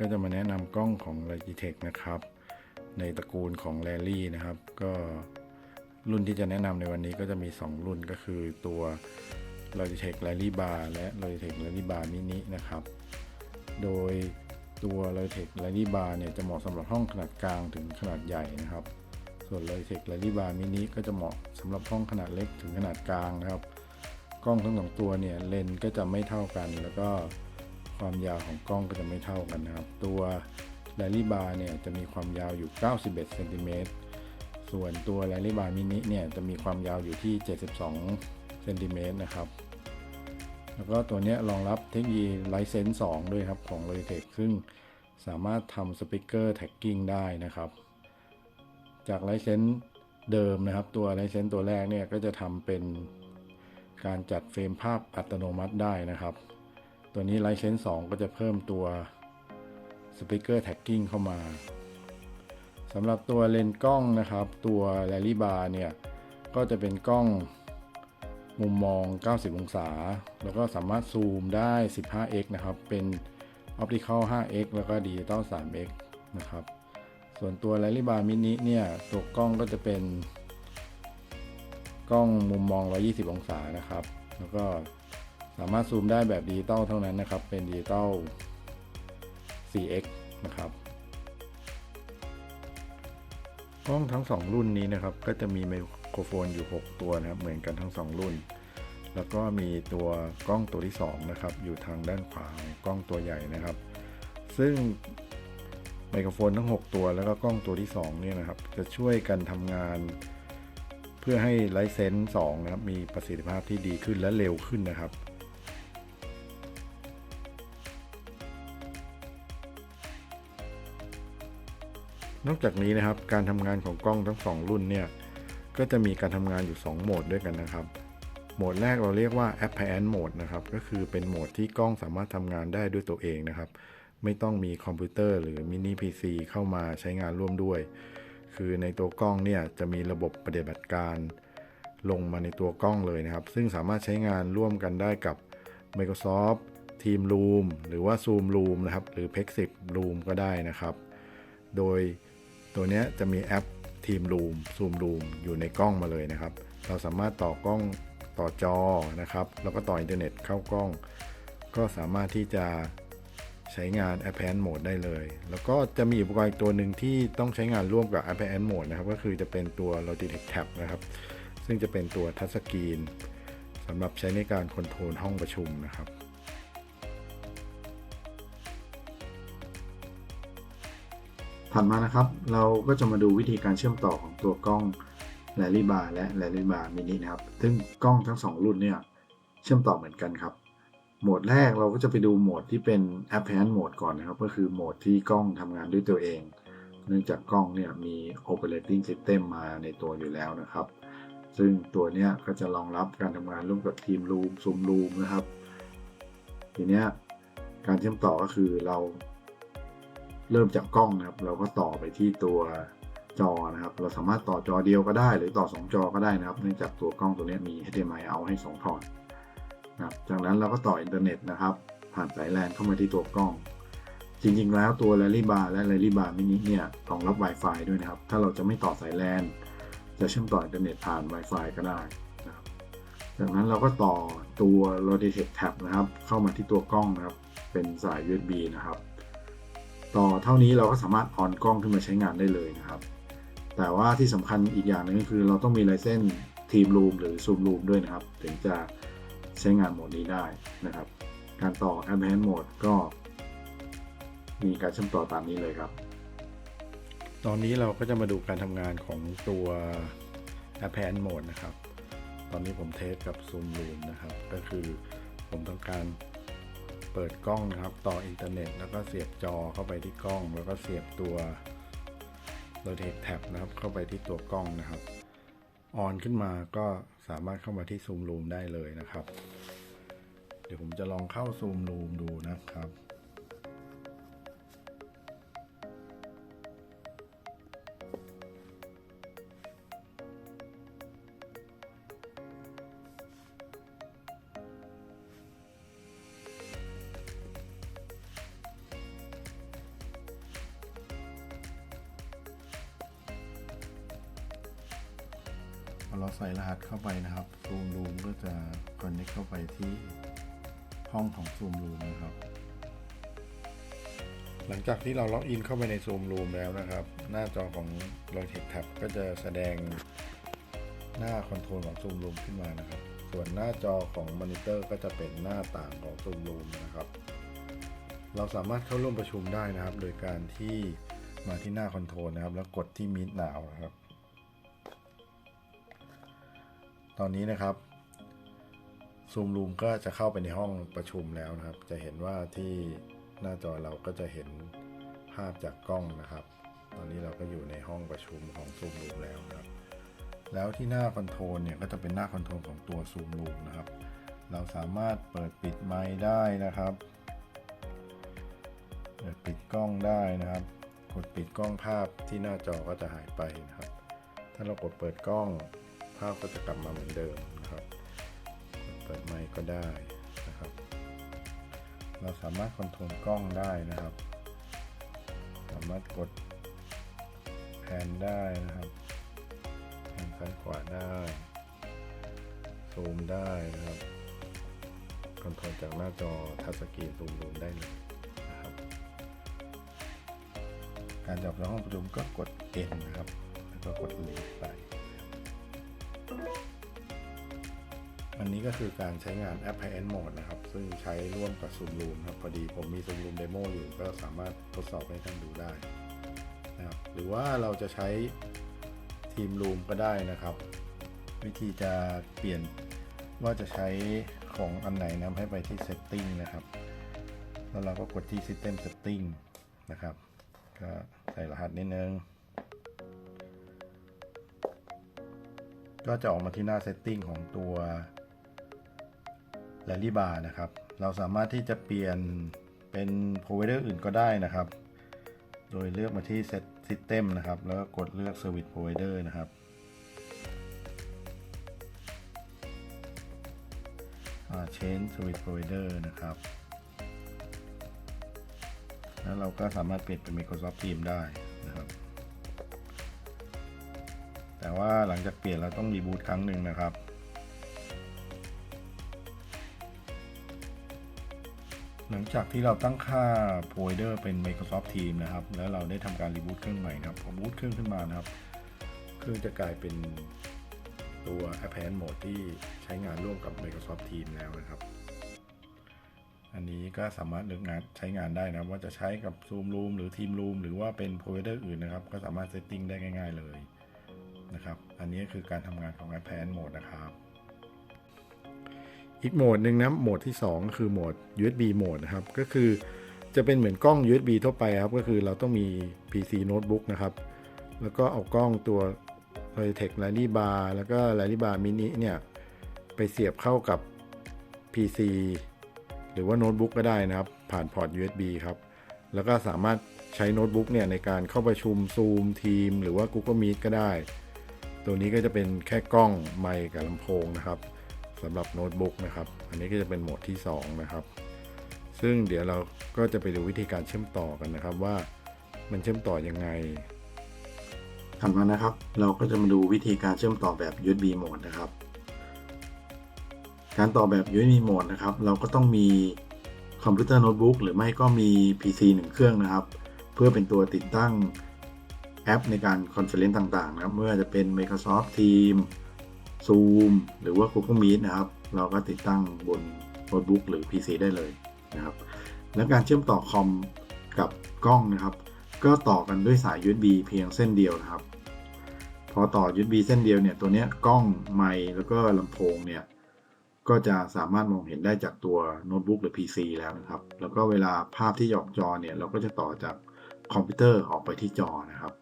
ก็จะมาแนะนำกล้องของ Logitech นะครับ ในตระกูลของ r a l l y นะครับ ก็รุ่นที่จะแนะนำในวันนี้ก็จะมี 2 รุ่นก็คือตัว Logitech Rally Bar และ Logitech Rally Bar Mini นะครับ โดยตัว Logitech Rally Bar เนี่ยจะเหมาะสำหรับห้องขนาดกลางถึงขนาดใหญ่นะครับ ส่วน Logitech Rally Bar Mini ก็จะเหมาะสำหรับห้องขนาดเล็กถึงขนาดกลางนะครับ กล้องทั้งสองตัวเนี่ยเลนก็จะไม่เท่ากันแล้วก็ ความยาวของกล้องก็จะไม่เท่ากันนะครับ ตัว Rally Bar เนี่ยจะมีความยาวอยู่ 91เซนติเมตรส่วนตัว Rally Bar Mini เนี่ยจะมีความยาวอยู่ที่ 72เซนติเมตรนะครับ แล้วก็ตัวนี้รองรับเทคโนโลยี License 2ด้วยครับของ Logitech ซึ่งสามารถทำสปีกเกอร์แท็กกิ้งได้นะครับ จาก License เดิมนะครับ ตัว License ตัวแรกเนี่ยก็จะทำเป็นการจัดเฟรมภาพอัตโนมัติได้นะครับ ตัวนี้ License 2 ก็จะเพิ่มตัว Speaker Tagging เข้ามาสำหรับตัวเลนส์กล้องนะครับ ตัว Rally Bar เนี่ย ก็จะเป็นกล้องมุมมอง 90 องศา แล้วก็สามารถซูมได้ 15x นะครับ เป็น Optical 5x แล้วก็ Digital 3x นะครับ ส่วนตัว Rally Bar Mini เนี่ย ตัวกล้องก็จะเป็น กล้องมุมมอง 120 องศานะครับ แล้วก็ สามารถซูมได้แบบดิจิตอลเท่านั้นนะครับ เป็นดิจิตอล 4x นะครับกล้องทั้ง 2 รุ่นนี้นะครับ ก็จะมีไมโครโฟนอยู่ 6 ตัวนะครับ เหมือนกันทั้ง 2 รุ่น แล้วก็มีตัวกล้องตัวที่ 2 นะครับ อยู่ทางด้านขวากล้องตัวใหญ่นะครับ ซึ่งไมโครโฟนทั้ง 6 ตัวแล้วก็กล้องตัวที่2เนี่ยนะครับ จะช่วยกันทำงานเพื่อให้ไลเซนส์2นะครับ มีประสิทธิภาพที่ดีขึ้นและเร็วขึ้นนะครับ นอกจากนี้นะครับการทำงานของกล้องทั้ง 2 รุ่นเนี่ยก็จะมีการทำงานอยู่ 2 โหมดด้วยกันนะครับ โหมดแรกเราเรียกว่า Appliance Mode นะครับก็คือเป็นโหมดที่กล้องสามารถทำงานได้ด้วยตัวเองนะครับ ไม่ต้องมีคอมพิวเตอร์หรือมินิ PC เข้ามาใช้งานร่วมด้วย คือในตัวกล้องเนี่ยจะมีระบบปฏิบัติการ ลงมาในตัวกล้องเลยนะครับ ซึ่งสามารถใช้งานร่วมกันได้กับ Microsoft Team Room หรือว่า Zoom Room นะครับหรือ Pexip Room ก็ได้นะครับ โดย ตัวนี้จะมีแอป Team Room Zoom Room อยู่ในกล้องมาเลยนะครับ เราสามารถต่อกล้องต่อจอนะครับ แล้วก็ต่ออินเทอร์เน็ตเข้ากล้อง ก็สามารถที่จะใช้งาน Appliance Mode ได้เลย แล้วก็จะมีอุปกรณ์อีกตัวหนึ่งที่ต้องใช้งานร่วมกับ Appliance Mode นะครับ ก็คือจะเป็นตัว Logitech Tab นะครับ ซึ่งจะเป็นตัวทัชสกรีนสำหรับใช้ในการคอนโทรลห้องประชุมนะครับ ถัดมานะครับ เราก็จะมาดูวิธีการเชื่อมต่อของตัวกล้อง Rally Bar และ Rally Bar Mini นะครับ ซึ่งกล้องทั้ง 2 รุ่นเนี่ยเชื่อมต่อเหมือนกันครับ โหมดแรกเราก็จะไปดูโหมดที่เป็น Appliance Mode ก่อนนะครับ ก็คือโหมดที่กล้องทำงานด้วยตัวเอง เนื่องจากกล้องเนี่ยมี Operating System มาในตัวอยู่แล้วนะครับ ซึ่งตัวเนี้ยก็จะรองรับการทำงานร่วมกับ Team Room Zoom Room นะครับ ทีเนี้ยการเชื่อมต่อก็คือเรา เริ่มจากกล้องนะครับ เราก็ต่อไปที่ตัวจอนะครับ เราสามารถต่อจอเดียวก็ได้ หรือต่อ 2 จอก็ได้นะครับ เนื่องจากตัวกล้องตัวนี้มี HDMI เอาให้2พอร์ตนะครับ จากนั้นเราก็ต่ออินเทอร์เน็ตนะครับ ผ่านสายแลนเข้ามาที่ตัวกล้อง จริงๆ แล้วตัว Rally Bar และ Rally Bar Mini เนี่ยรองรับ Wi-Fi ด้วยนะครับ ถ้าเราจะไม่ต่อสายแลนจะเชื่อมต่ออินเทอร์เน็ตผ่าน Wi-Fi ก็ได้นะครับ จากนั้นเราก็ต่อตัว Logitech Tab นะครับ เข้ามาที่ตัวกล้องนะครับ เป็นสาย USB นะครับ ต่อเท่านี้เราก็สามารถออนกล้องขึ้นมาใช้งานได้เลยนะครับ แต่ว่าที่สำคัญอีกอย่างหนึงก็คือเราต้องมีไลเซนส์ทีมรูมหรือซูมรูมด้วยนะครับ ถึงจะใช้งานโหมดนี้ได้นะครับ การต่อ Advanced Mode ก็ มีการเชื่อมต่อตามนี้เลยครับ ตอนนี้เราก็จะมาดูการทำงานของตัว Appliance Mode นะครับ ตอนนี้ผมเทสกับ Zoom Room นะครับ ก็คือผมต้องการ เปิดกล้องนะครับ ต่ออินเทอร์เน็ต แล้วก็เสียบจอเข้าไปที่กล้อง แล้วก็เสียบตัว Logitech Tab นะครับ เข้าไปที่ตัวกล้องนะครับออนขึ้นมาก็สามารถเข้ามาที่ซูมรูมได้เลยนะครับ เดี๋ยวผมจะลองเข้าซูมรูมดูนะครับ เราใส่รหัสเข้าไปนะครับ Zoom Room ก็จะ connect เข้าไปที่ห้องของ Zoom Room นะครับ หลังจากที่เราล็อกอินเข้าไปใน Zoom Room แล้วนะครับ หน้าจอของ Logitech Tab ก็จะแสดงหน้าคอนโทรลของ Zoom Room ขึ้นมานะครับ ส่วนหน้าจอของมอนิเตอร์ก็จะเป็นหน้าต่างของ Zoom Room นะครับ เราสามารถเข้าร่วมประชุมได้นะครับ โดยการที่มาที่หน้าคอนโทรลนะครับ แล้วกดที่ Meet Now นะครับ ตอนนี้นะครับ Zoom Room ก็จะเข้าไปในห้องประชุมแล้วนะครับ จะเห็นว่าที่หน้าจอเราก็จะเห็นภาพจากกล้องนะครับ ตอนนี้เราก็อยู่ในห้องประชุมของ Zoom Room แล้วนะครับ แล้วที่หน้าคอนโทรลเนี่ยก็จะเป็นหน้าคอนโทรลของตัว Zoom Room นะครับ เราสามารถเปิดปิดไมค์ได้นะครับ เปิดปิดกล้องได้นะครับ กดปิดกล้องภาพที่หน้าจอก็จะหายไปนะครับ ถ้าเรากดเปิดกล้อง ภาพก็จะกลับมาเหมือนเดิมนะครับกดเปิดไมค์ก็ได้นะครับ เราสามารถคอนโทรลกล้องได้นะครับ สามารถกดแผนได้นะครับแผนซ้ายขวาได้ซูมได้นะครับคอนโทรลจากหน้าจอทัชสกรีนซูมรูมได้เลยนะครับ การจับในห้องประชุมก็กด N นะครับ แล้วก็กด Leave ไป อันนี้ก็คือการใช้งาน Appliance Mode นะครับ ซึ่งใช้ร่วมกับ Zoom Room ครับ พอดีผมมี Zoom Room Demo อยู่ ก็สามารถทดสอบให้ท่านดูได้นะครับ หรือว่าเราจะใช้ Team Room ก็ได้นะครับ วิธีจะเปลี่ยนว่าจะใช้ของอันไหนนะให้ไปที่ Setting นะครับ แล้วเราก็กดที่ System Setting นะครับ ก็ใส่รหัสนิดนึง ก็จะออกมาที่หน้า Setting ของตัว Rally Bar นะครับ เราสามารถที่จะเปลี่ยนเป็น Provider อื่นก็ได้นะครับ โดยเลือกมาที่ Set System นะครับ แล้วก็กดเลือก Service Provider นะครับอ่า Change Service Provider นะครับ แล้วเราก็สามารถเปลี่ยนเป็น Microsoft Teams ได้นะครับ แต่ว่าหลังจากเปลี่ยนเราต้องรีบูตครั้งหนึ่งนะครับ หลังจากที่เราตั้งค่า provider เป็น Microsoft Teams นะครับ แล้วเราได้ทำการรีบูตเครื่องใหม่นะครับพอบูตเครื่องขึ้นมานะครับ เครื่องจะกลายเป็นตัว Advanced Mode ที่ใช้งานร่วมกับ Microsoft Teams แล้วนะครับ อันนี้ก็สามารถเลือกงานใช้งานได้นะว่าจะใช้กับ Zoom Room หรือ Team Room หรือว่าเป็น provider อื่นนะครับ ก็สามารถ setting ได้ง่าย ๆ เลย นะครับ อันนี้คือการทำงานของ Advanced Mode นะครับ อีกโหมดหนึ่งนะโหมดที่2ก็คือโหมด USB โหมดนะครับ ก็คือจะเป็นเหมือนกล้อง USB ทั่วไปครับ ก็คือเราต้องมี PC Notebook นะครับ แล้วก็เอากล้องตัว Logitech Rally Bar แล้วก็ Rally Bar Mini เนี่ย ไปเสียบเข้ากับ PC หรือว่าโน้ตบุ๊กก็ได้นะครับ ผ่านพอร์ต USB ครับ แล้วก็สามารถใช้โน้ตบุ๊กเนี่ยในการเข้าประชุม Zoom ทีมหรือว่า Google Meet ก็ได้ ตัวนี้ก็จะเป็นแค่กล้องไมค์กับลำโพงนะครับสำหรับโน้ตบุ๊กนะครับ อันนี้ก็จะเป็นโหมดที่ 2 นะครับ ซึ่งเดี๋ยวเราก็จะไปดูวิธีการเชื่อมต่อกันนะครับว่ามันเชื่อมต่อยังไงถัดมานะครับ เราก็จะมาดูวิธีการเชื่อมต่อแบบ USB Mode นะครับ การต่อแบบ USB Mode นะครับ เราก็ต้องมีคอมพิวเตอร์โน้ตบุ๊กหรือไม่ก็มี PC หนึ่งเครื่องนะครับ เพื่อเป็นตัวติดตั้ง แอปในการคอนเฟอเรนซ์ต่างๆนะครับไม่ว่าจะเป็น Microsoft Teams Zoom หรือว่า Google Meet นะครับ เราก็ติดตั้งบนโน้ตบุ๊กหรือ PC ได้เลยนะครับ และการเชื่อมต่อคอมกับกล้องนะครับ ก็ต่อกันด้วยสาย USB เพียงเส้นเดียวนะครับ พอต่อ USB เส้นเดียวเนี่ยตัวนี้กล้องไมค์แล้วก็ลำโพงเนี่ยก็จะสามารถมองเห็นได้จากตัวโน้ตบุ๊กหรือ PC แล้วนะครับ แล้วก็เวลาภาพที่หยอกจอเนี่ยเราก็จะต่อจากคอมพิวเตอร์ออกไปที่จอนะครับ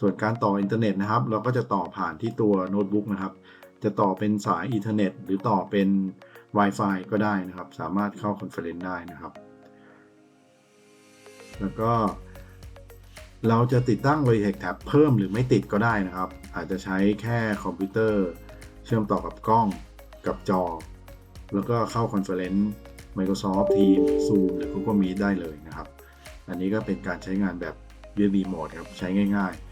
ส่วนการต่ออินเทอร์เน็ตนะครับ เราก็จะต่อผ่านที่ตัวโน้ตบุ๊กนะครับ จะต่อเป็นสายอีเทอร์เน็ตหรือต่อเป็น Wi-Fi ก็ได้นะครับ สามารถเข้าคอนเฟอเรนซ์ได้นะครับ แล้วก็ เราจะติดตั้ง Logitech Tab เพิ่มหรือไม่ติดก็ได้นะครับ อาจจะใช้แค่คอมพิวเตอร์ เชื่อมต่อกับกล้องกับจอ แล้วก็เข้าคอนเฟอเรนซ์ Microsoft Teams Zoom หรือ Google Meet ได้เลยนะครับ อันนี้ก็เป็นการใช้งานแบบ USB Mode ครับ ใช้ง่าย ๆ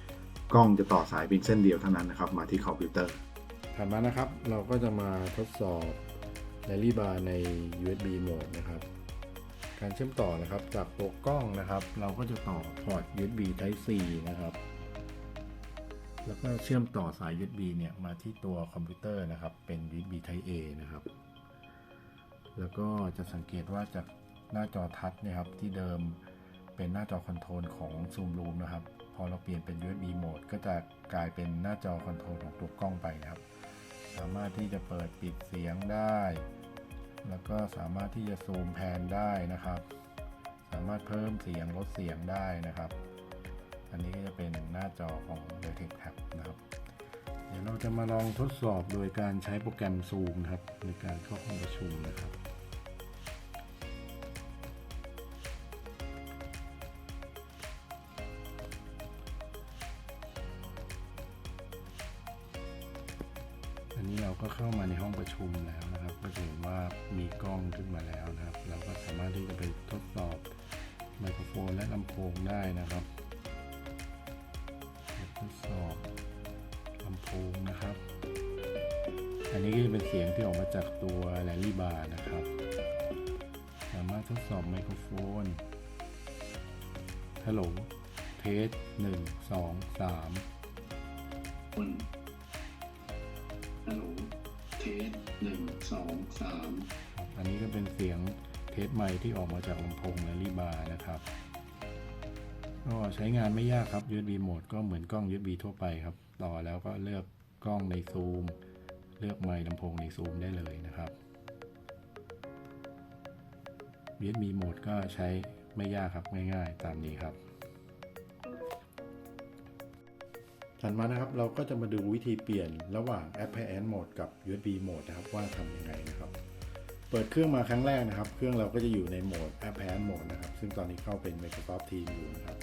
กล้องจะต่อสายเพียงเส้นเดียวเท่านั้นนะครับ มาที่คอมพิวเตอร์ถัดมานะครับเราก็จะมาทดสอบ Rally Bar ใน USB Mode นะครับ การเชื่อมต่อนะครับจากตัวกล้องนะครับ เราก็จะต่อพอร์ต USB Type C นะครับ แล้วก็เชื่อมต่อสาย USB เนี่ยมาที่ตัวคอมพิวเตอร์นะครับ เป็น USB Type A นะครับ แล้วก็จะสังเกตว่าจากหน้าจอทัชนะครับที่เดิมเป็นหน้าจอคอนโทรลของ Zoom Room นะครับ พอเราเปลี่ยนเป็น USB Mode ก็จะกลายเป็นหน้าจอคอนโทรลของตัวกล้องไปนะครับ สามารถที่จะเปิดปิดเสียงได้ แล้วก็สามารถที่จะซูมแพนได้นะครับ สามารถเพิ่มเสียงลดเสียงได้นะครับ อันนี้ก็จะเป็นหน้าจอของ v e r t e x Tab นะครับ เดี๋ยวเราจะมาลองทดสอบโดยการใช้โปรแกรม Zoom ครับในการเข้าห้องประชุมนะครับ ก็จะเห็นว่ามีกล้องขึ้นมาแล้วนะครับ เราก็สามารถที่จะไปทดสอบไมโครโฟนและลำโพงได้นะครับทดสอบลำโพงนะครับ อันนี้ก็จะเป็นเสียงที่ออกมาจากตัวแรลลี่บาร์นะครับ สามารถทดสอบไมโครโฟนฮัลโหลเทสหนึ่งสองสาม สองสามอันนี้ก็เป็นเสียงเทสไมค์ที่ออกมาจากลำโพงแรลลี่บาร์นะครับ ก็ใช้งานไม่ยากครับ USB โหมดก็เหมือนกล้อง USB ทั่วไปครับ ต่อแล้วก็เลือกกล้องในซูม เลือกไมค์ลำโพงในซูมได้เลยนะครับ USB โหมดก็ใช้ไม่ยากครับง่ายๆตามนี้ครับ ถัดมานะครับเราก็จะมาดูวิธีเปลี่ยนระหว่าง Appliance Mode กับ USB Mode นะครับว่าทำยังไงนะครับ เปิดเครื่องมาครั้งแรกนะครับ เครื่องเราก็จะอยู่ในโหมด Appliance Mode นะครับ ซึ่งตอนนี้เข้าเป็น Microsoft Teams อยู่นะครับ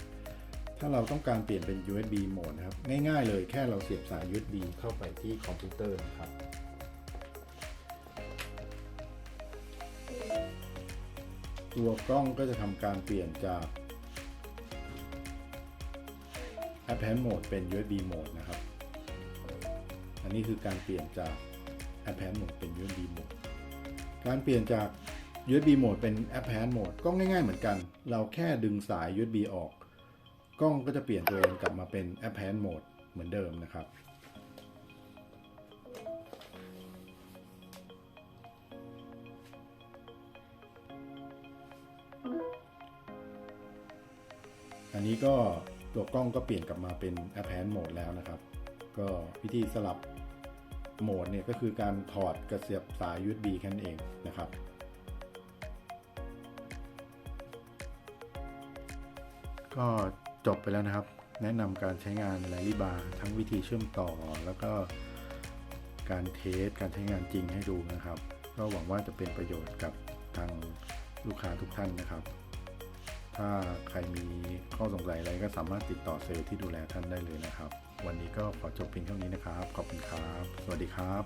ถ้าเราต้องการเปลี่ยนเป็น USB Mode นะครับ ง่ายๆเลยแค่เราเสียบสาย USB เข้าไปที่คอมพิวเตอร์นะครับตัวกล้องก็จะทำการเปลี่ยนจาก Appliance Mode เป็น USB Mode นะครับ อันนี้คือการเปลี่ยนจาก Appliance Mode เป็น USB Mode การเปลี่ยนจาก USB Mode เป็น Appliance Mode ก็ง่ายๆเหมือนกัน เราแค่ดึงสาย USB ออก กล้องก็จะเปลี่ยนตัวเองกลับมาเป็น Appliance Mode เหมือนเดิมนะครับอันนี้ก็ ตัวกล้องก็เปลี่ยนกลับมาเป็น Appliance Mode แล้วนะครับ ก็วิธีสลับโหมดเนี่ยก็คือการถอดกระเสียบสาย USB แค่นั้นเองนะครับ ก็จบไปแล้วนะครับ แนะนำการใช้งาน Rally Bar ทั้งวิธีเชื่อมต่อแล้วก็การเทสการใช้งานจริงให้ดูนะครับ ก็หวังว่าจะเป็นประโยชน์กับทางลูกค้าทุกท่านนะครับ ถ้าใครมีข้อสงสัยอะไรก็สามารถติดต่อเซลล์ที่ดูแลท่านได้เลยนะครับ วันนี้ก็ขอจบเพียงเท่านี้นะครับ ขอบคุณครับ สวัสดีครับ